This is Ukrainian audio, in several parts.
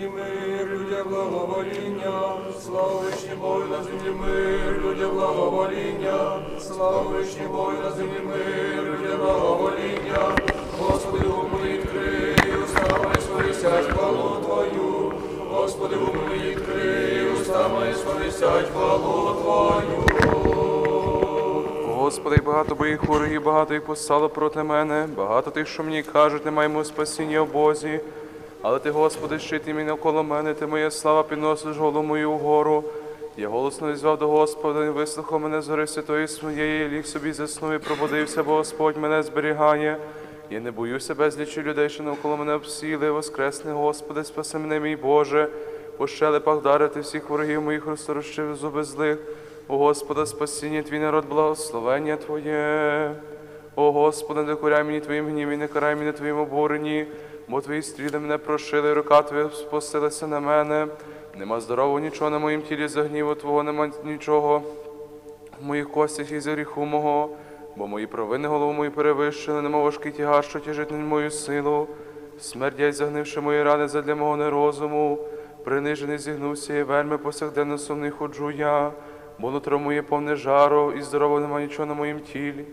землі мир, людям благовоління, слава вишні Бою на землі мир, людям благовоління, слава вишні Бою на землі мир, людям благовоління, Господи, умилі відкрий, уста мої сповістять хвалу Твою, Господи, умилі відкрий, уста мої сповістять хвалу Твою. Господи, багато моїх ворогів, багато їх постало проти мене, багато тих, що мені кажуть, не маємо спасіння в Бозі. Але ти, Господи, щит і мій навколо мене, ти моя слава підносиш голову мою вгору. Я голосно звав до Господа, і вислухав мене з гори святої своєї, ліг собі заснув і пробудився, бо Господь мене зберігає. Я не боюся безлічі людей, що навколо мене обсіли, воскресне, Господи, спаси мене, мій Боже, по щелепах дарити всіх ворогів моїх розторощив зуби злих. О Господа, спасіння твій народ, благословення Твоє. О Господи, не коряй мені Твоїм гніві, не карай мене Твоїм обуренні, бо Твої стріли мене прошили, рука Твоя спустилася на мене. Нема здорового нічого на моїм тілі за гніву Твого, нема нічого в моїх костях і за гріху мого, бо мої провини голову мою перевищили, нема важкий тягар, що тяжить на мою силу. Смерть, загнивши мої рани задля мого нерозуму, принижений зігнувся і вельми повсякденно сумний ходжу я, бо нутро моє повне жару, і здорово нема нічого на моїм тілі.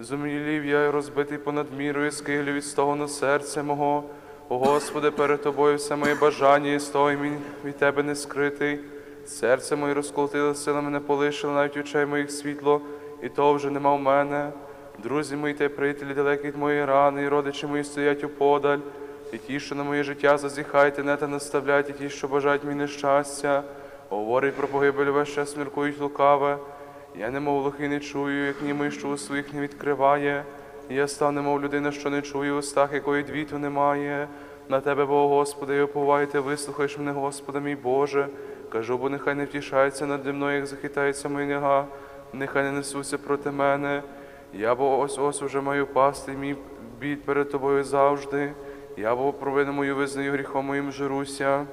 Зумілів я розбитий понад мірою, скиглю від стогону серця мого. О Господи, перед Тобою все моє бажання, і стой мій від Тебе не скритий. Серце моє розколотило, сила мене полишила, навіть очей моїх світло, і то вже нема в мене. Друзі мої та приятелі далекі від моєї рани, і родичі мої стоять уподаль. І ті, що на моє життя зазіхають, не та наставляють, і ті, що бажають мені нещастя, говорять про погибель весь час міркують лукаве. Я немов лохи не чую, як німий, що у своїх не відкриває. І я став, немов людина, що не чує, в устах якої двіту немає. На тебе, Бо, Господи, уповаю, ти вислухаєш мене, Господи, мій Боже. Кажу, бо нехай не втішається наді мною, як захитається моя нега, нехай не несуться проти мене. Я бо ось ось уже маю пасти, мій біль перед тобою завжди. Я бо провину мою визнаю гріхом моїм жируся.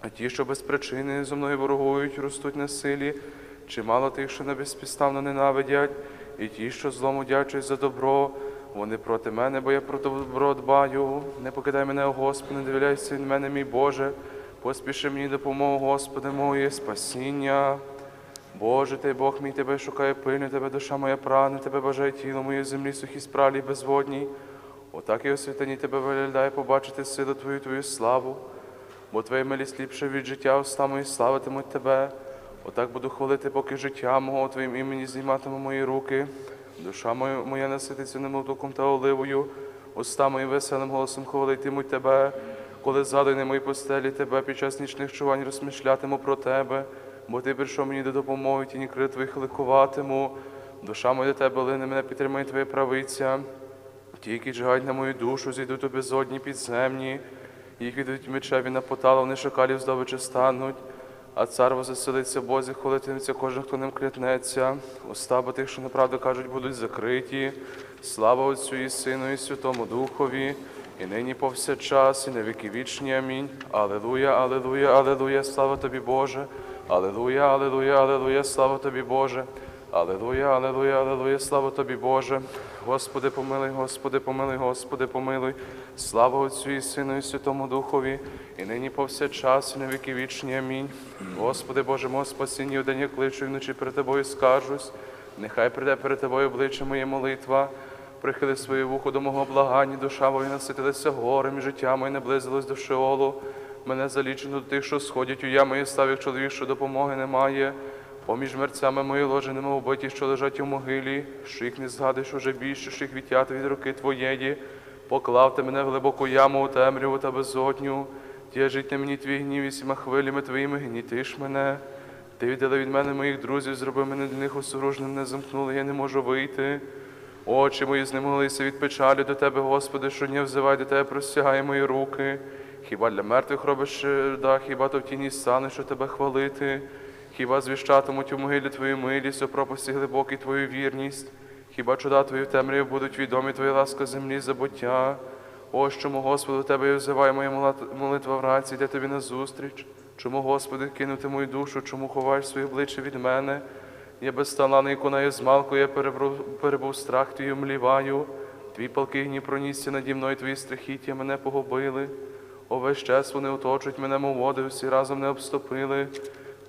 А ті, що без причини зо мною ворогують, ростуть на силі, чимало тих, що безпідставно ненавидять, і ті, що злому дячать за добро, вони проти мене, бо я про добро дбаю. Не покидай мене, Господи, не дивляйся від мене, мій Боже, поспіши мені допомогу, Господи, моє спасіння. Боже, ти Бог мій, тебе шукає пильно, тебе душа моя прагне, тебе бажає тіло моє землі сухі спралі і безводній. Отак і освітані тебе виглядає побачити силу Твою, Твою славу, бо Твоя милість ліпше від життя, уста мої славитимуть Тебе. Отак буду хвалити, поки життя мого Твоїм імені зніматиму мої руки. Душа моя, моя насититься немов дуком та оливою, уста мої веселим голосом хвалитимуть Тебе, коли на моїй постелі Тебе під час нічних чувань розмишлятиму про Тебе, бо Ти прийшов мені до допомоги, тіні крил Твоїх ликуватиму. Душа моя до Тебе лине, мене підтримає Твоя правиця. Ті, які джигають на мою душу, зійдуть у безодні підземні, їх відуть мечеві на поталу, вони шакалів здобичі стануть, а цар возвеселиться Бозі, хвалитиметься кожен, хто ним клятнеться. Уста тих, що неправду кажуть, будуть закриті. Слава Отцю і Сину, і Святому Духові, і нині повсякчас, і на віки вічні. Амінь. Алелуя, алелуя, алелуя, слава тобі, Боже. Алелуя, алелуя, алелуя, слава тобі, Боже. Алелуя, алелуя, алелуя, слава тобі, Боже. Господи, помилуй, Господи, помилуй, Господи, помилуй. Слава Отцю і Сину, і Святому Духові, і нині повсякчас, і на віки вічні. Амінь. Господи, Боже, мого спасіння, в день я кличу, і вночі перед Тобою скажусь. Нехай прийде перед Тобою обличчя моє молитва. Прихили своє вухо до мого благання, душа моя наситилася горем, життя моє наблизилось до Шеолу. Мене залічено до тих, що сходять у яму, і став, як чоловік, що допомоги немає. Поміж мерцями мої ложі нема убиті, що лежать у могилі, що їх не згадуєш уже більше, що їх відтяти від руки твоєї. Поклав ти мене в глибоку яму, у темряву та безодню. Тяжить на мені твій гнів і всіма хвилями твоїми гнітиш мене. Ти віддали від мене моїх друзів, зробив мене для них осоружним, не замкнули, я не можу вийти. Очі мої знемоглися від печалі до тебе, Господи, що не взивай до тебе, простягає мої руки. Хіба для мертвих робиш да, хіба то в тіні стане, що тебе хвалити? Хіба звіщатимуть у могилі Твою милість, у пропасті глибокій Твою вірність? Хіба чуда Твої в темряві будуть відомі Твої ласка землі забуття? О, чому, Господу, Тебе я взиваю моя молитва в раці, йде Тобі назустріч? Чому, Господи, кинути мою душу, чому ховаєш своє обличчя від мене? Я безталаний іконаю з малку, я перебув страх твій умліваю. Твій палкий гнів пронісся наді мною, твої страхіття мене погубили. Увесь час вони оточують мене, мов води, всі разом не обступили.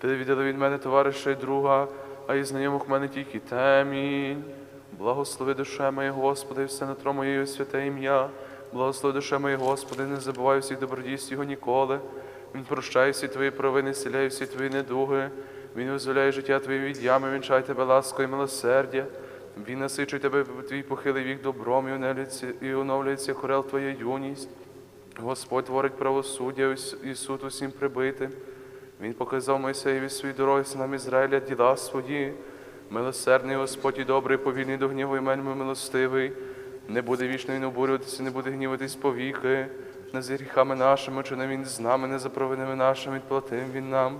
Ти віддали від мене товариша й друга, а із знайомих мене тільки темінь. Благослови душе моє, Господи, все нутро моє і святе ім'я. Благослови душе моє, Господи, не забувай всіх добродійств Його ніколи. Він прощає всі твої провини, сіляє всі твої недуги. Він визволяє життя Твоє від ями, вінчає тебе ласкою і милосердя. Він насичує тебе твій похилий вік добром і і оновлюється хорел твоя юність. Господь творить правосуддя і суд усім прибитим. Він показав Мойсеєві свої дороги синам Ізраїля діла свої. Милосердний Господь і добрий, повільний до гніву і мельми милостивий. Не буде вічно він обурюватися, не буде гніватись повіки. Не за гріхами нашими, чи не він з нами, не за провинами нашими, відплатив він нам.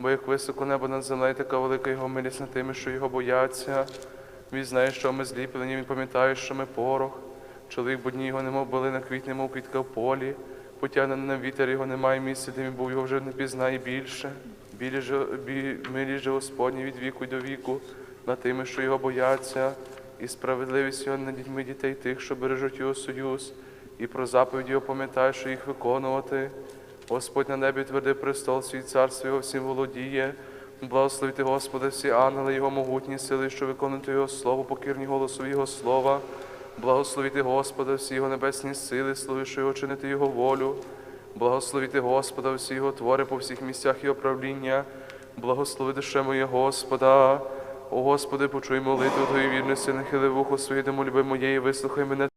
Бо як високо небо над землею, така велика його милість над тими, що його бояться. Він знає, що ми зліплені, він пам'ятає, що ми порох. Чоловік будні його немов були на квітні, мов квітка в полі. Потягнений на вітер його немає місця, де він був, його вже не пізнає більше. Білі милі же Господні від віку до віку, над тими, що його бояться, і справедливість його над дітьми дітей тих, що бережуть його союз, і про заповіді його пам'ятає, що їх виконувати. Господь на небі твердий престол, свій царство його всім володіє. Благословити Господа всі ангели, Його могутні сили, що виконують Його слово, покірні голосу Його слова. Благословити Господа всі Його небесні сили, славивши Його чинити Його волю. Благословити Господа всі Його твори по всіх місцях Його правління. Благослови душе моє Господа. О Господи, почуй молитву Твої вірності, нахили вухо своє, до моєї, вислухай мене